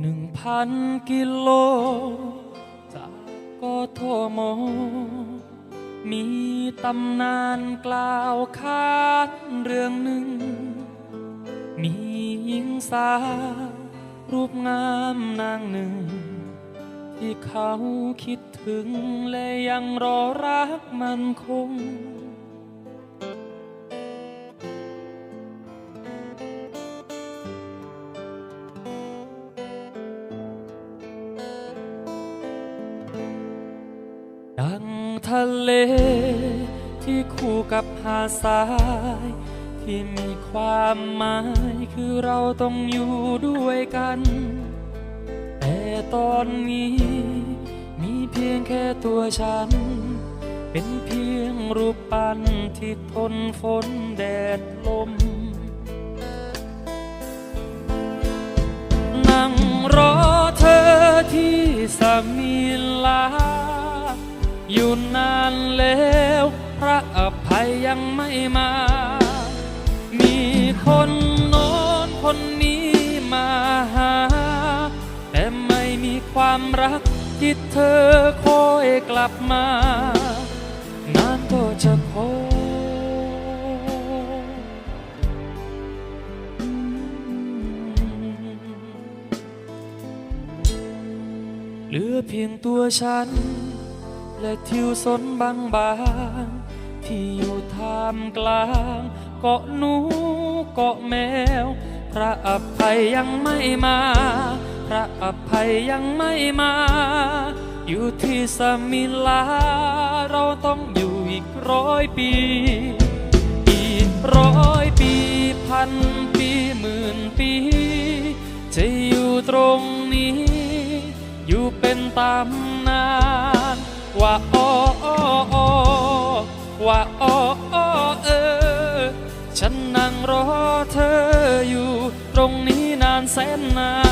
หนึ่งพันกิโล จากกทม มีตำนานกล่าวขานเรื่องหนึ่ง มีหญิงสาว รูปงามนางหนึ่ง ที่เขาคิดถึงและยังรอรักมันคง ดังทะเลที่คู่กับหาดทราย ที่มีความหมายคือเราต้องอยู่ด้วยกัน แต่ตอนนี้ มีเพียงแค่ตัวฉัน เป็นเพียงรูปปั้นที่ทนฝนแดดลม นั่งรอเธอที่สมิลา ยังไม่มา มีคนโน้นคนนี้มาหา แต่ไม่มีความรักที่เธอคอยกลับมา นานก็จะคอยเหลือเพียงตัวฉัน และทิวสนบางบาง ที่อยู่ท่ามกลาง เกาะหนูเกาะแมว พระอภัยยังไม่มา พระอภัยยังไม่มา อยู่ที่สมิลา เราต้องอยู่อีกร้อยปี อีกร้อยปีพันปีหมื่นปี จะอยู่ตรงนี้ อยู่เป็นตำนานว่า ว่าอ้ออเออ ฉันนั่งรอเธออยู่ ตรงนี้นานแสนนาน